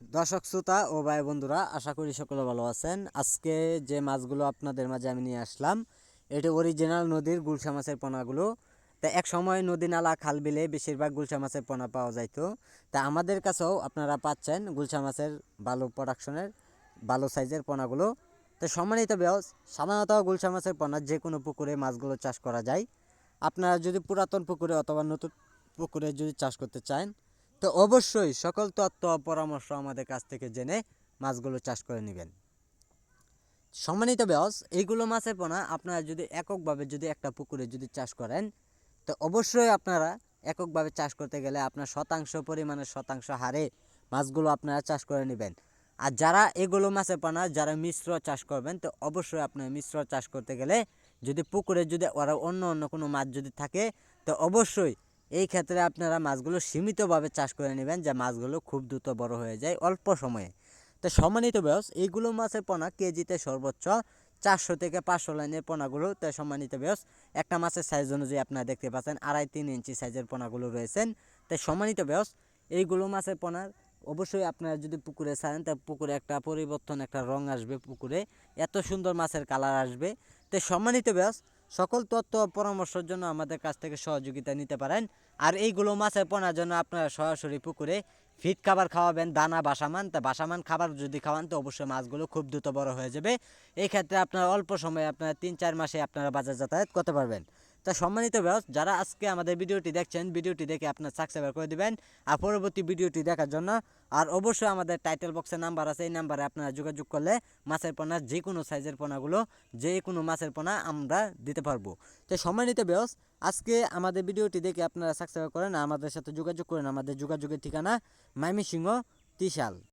দর্শক, শ্রোতা ও ভাই বন্ধুরা, আশা করি সকলে ভালো আছেন। আজকে যে মাছগুলো আপনাদের মাঝে আমি নিয়ে আসলাম, এটা অরিজিনাল নদীর গুলশা মাছের পোনাগুলো। তা এক সময় নদী নালা, খাল বিলে বেশিরভাগ গুলশা মাছের পোনা পাওয়া যাইতো। তা আমাদের কাছেও আপনারা পাচ্ছেন গুলশা মাছের ভালো প্রোডাকশনের ভালো সাইজের পোনাগুলো। তো সম্মানিত ব্যবস সাধারণত গুলশা মাছের পোনা যে কোনো পুকুরে মাছগুলো চাষ করা যায়। আপনারা যদি পুরাতন পুকুরে অথবা নতুন পুকুরে যদি চাষ করতে চান তো অবশ্যই সকল তত্ত্ব পরামর্শ আমাদের কাছ থেকে জেনে মাছগুলো চাষ করে নেবেন। সম্মানিত ব্যাস এইগুলো মাছের পোনা আপনারা যদি এককভাবে যদি একটা পুকুরে যদি চাষ করেন, তো অবশ্যই আপনারা এককভাবে চাষ করতে গেলে আপনার শতাংশ পরিমাণের শতাংশ হারে মাছগুলো আপনারা চাষ করে নেবেন। আর যারা এগুলো মাছের পোনা, যারা মিশ্র চাষ করবেন, তো অবশ্যই আপনার মিশ্র চাষ করতে গেলে যদি পুকুরে যদি ওরা অন্য অন্য কোনো মাছ যদি থাকে, তো অবশ্যই এই ক্ষেত্রে আপনারা মাছগুলো সীমিতভাবে চাষ করে নেবেন যে মাছগুলো খুব দ্রুত বড় হয়ে যায় অল্প সময়ে। তো সম্মানিত বয়স এইগুলো মাছের পোনা কেজিতে সর্বোচ্চ চারশো থেকে পাঁচশো লাইনের পোনাগুলো। তো সম্মানিত বয়স একটা মাছের সাইজ অনুযায়ী আপনারা দেখতে পাচ্ছেন, আড়াই তিন ইঞ্চি সাইজের পোনাগুলো রয়েছেন। তাই সম্মানিত বয়স এইগুলো মাছের পোনার অবশ্যই আপনারা যদি পুকুরে ছাড়েন, তা পুকুরে একটা পরিবর্তন, একটা রং আসবে পুকুরে, এত সুন্দর মাছের কালার আসবে। তো সম্মানিত ব্যাস সকল তথ্য পরামর্শের জন্য আমাদের কাছ থেকে সহযোগিতা নিতে পারেন। আর এইগুলো মাছের পোনার জন্য আপনারা সরাসরি পুকুরে ফিট খাবার খাওয়াবেন, দানা, বাসামান। তা বাসামান খাবার যদি খাওয়ান, তো অবশ্যই মাছগুলো খুব দ্রুত বড় হয়ে যাবে। এই ক্ষেত্রে আপনার অল্প সময়ে আপনারা তিন চার মাসে আপনারা বাজার যাতায়াত করতে পারবেন। তা সম্মানিত ব্যাস যারা আজকে আমাদের ভিডিওটি দেখছেন, ভিডিওটি দেখে আপনার সাবস্ক্রাইব করে দিবেন আর পরবর্তী ভিডিওটি দেখার জন্য, আর অবশ্যই আমাদের টাইটেল বক্সে নাম্বার আছে, এই নাম্বারে আপনারা যোগাযোগ করলে মাছের পোনা যে কোনো সাইজের পোনাগুলো যে কোনো মাছের পোনা আমরা দিতে পারব। তো সম্মানিত ব্যাস আজকে আমাদের ভিডিওটি দেখে আপনারা সাবস্ক্রাইব করেন আমাদের সাথে যোগাযোগ করেন, আমাদের যোগাযোগের ঠিকানা মাইমি সিংহ ত্রিশাল।